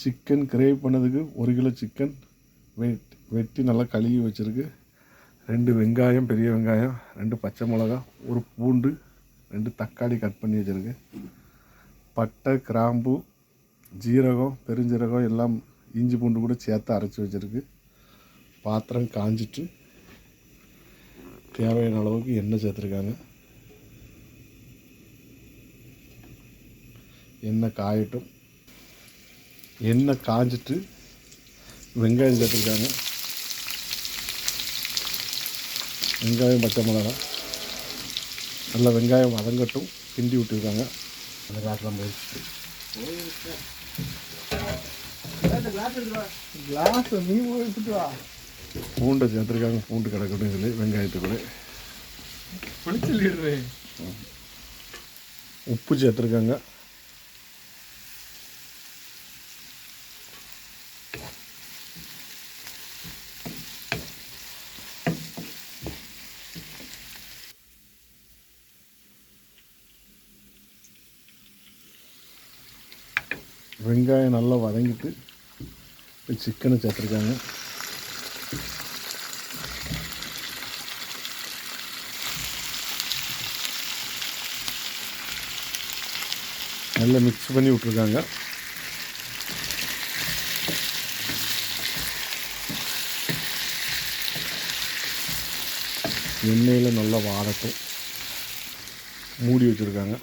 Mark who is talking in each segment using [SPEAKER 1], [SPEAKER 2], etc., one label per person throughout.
[SPEAKER 1] Chicken gravy பண்ணதுக்கு ஒரு kilo chicken வெட் வெட்டி நல்லா கழுவி வச்சுருக்கு. ரெண்டு வெங்காயம் பெரிய வெங்காயம் ரெண்டு பச்சை மிளகா ஒரு பூண்டு ரெண்டு தக்காளி கட் பண்ணி வச்சுருக்கு. பட்டை கிராம்பு ஜீரகம் பெருஞ்சீரகம் எல்லாம் இஞ்சி பூண்டு கூட சேர்த்து அரைச்சி வச்சுருக்கு. பாத்திரம் காஞ்சிட்டு தேவையான அளவுக்கு எண்ணெய் சேர்த்துருக்காங்க. எண்ணெய் காயட்டும். எண்ணெய் காஞ்சிட்டு வெங்காயம் சேர்த்துருக்காங்க. வெங்காயம் பச்சை மிளகா. நல்லா வெங்காயம் வதங்கட்டும். கிண்டி விட்டுருக்காங்க. அந்த காட்டெலாம் போயிடுச்சு
[SPEAKER 2] கிளாஸ் நீ போயிட்டு வா.
[SPEAKER 1] பூண்டை சேர்த்துருக்காங்க. பூண்டு கிடக்கட்டும் இதில் வெங்காயத்துக்குள்ளே. உப்பு சேர்த்துருக்காங்க. வெங்காயம் நல்லா வதங்கிட்டு சிக்கனை சேர்த்துருக்காங்க. நல்லா மிக்ஸ் பண்ணி விட்ருக்காங்க எண்ணெயில் நல்லா வாடட்டும் மூடி வச்சுருக்காங்க.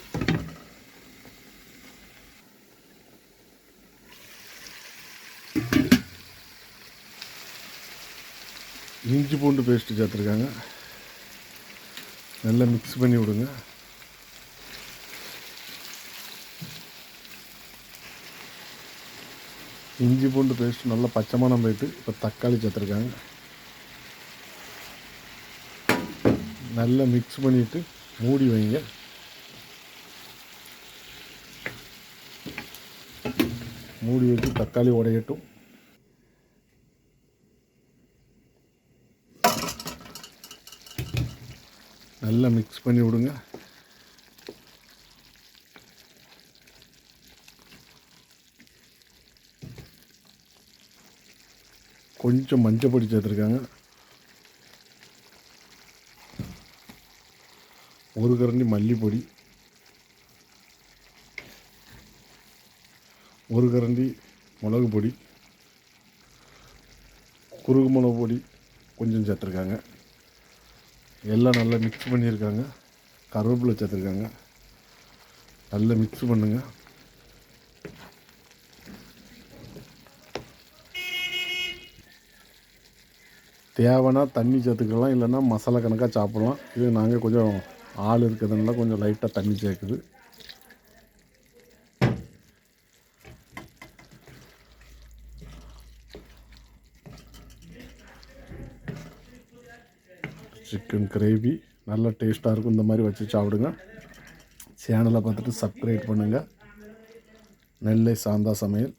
[SPEAKER 1] இஞ்சி பூண்டு பேஸ்ட்டு சேர்த்துருக்காங்க. நல்லா மிக்ஸ் பண்ணி விடுங்க. இஞ்சி பூண்டு பேஸ்ட் நல்லா பச்சை போயிட்டு இப்போ தக்காளி சேர்த்துருக்காங்க. நல்லா மிக்ஸ் பண்ணிவிட்டு மூடி வைங்க. மூடி வச்சு தக்காளி உடையட்டும். நல்லா மிக்ஸ் பண்ணி விடுங்க. கொஞ்சம் மஞ்சள் பொடி சேர்த்துருக்காங்க. ஒரு கரண்டி மல்லிப்பொடி. ஒரு கரண்டி மிளகு பொடி குறுகு மிளகு பொடி கொஞ்சம் சேர்த்துருக்காங்க. எல்லாம் நல்லா மிக்ஸ் பண்ணியிருக்காங்க. கருவேப்பிலை சேர்த்துருக்காங்க. நல்லா மிக்ஸ் பண்ணுங்கள் தேவைன்னா தண்ணி சேர்த்துக்கலாம் இல்லைன்னா மசாலா கணக்காக சாப்பிட்லாம். இது நாங்கள் கொஞ்சம் ஆள் இருக்கிறதுனால கொஞ்சம் லைட்டாக தண்ணி சேர்க்குது. Chicken gravy. நல்ல டேஸ்ட்டாக இருக்கும். இந்த மாதிரி வச்சு சாப்பிடுங்க. சேனலை பார்த்துட்டு சப்ஸ்கிரைப் பண்ணுங்கள் நெல்லை சாந்தா சமையல்.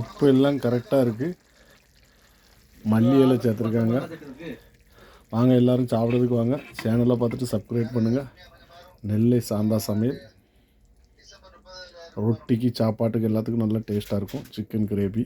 [SPEAKER 1] உப்பு எல்லாம் கரெக்டாக இருக்குது மல்லி இலை சேர்த்துருக்காங்க. வாங்க எல்லாரும் சாப்பிட்றதுக்கு வாங்க. சேனலை பார்த்துட்டு சப்ஸ்கிரைப் பண்ணுங்கள் நெல்லை சாந்தா சமையல். ரொட்டிக்கு சாப்பாட்டுக்கு எல்லாத்துக்கும் நல்லா டேஸ்ட்டாக இருக்கும். Chicken gravy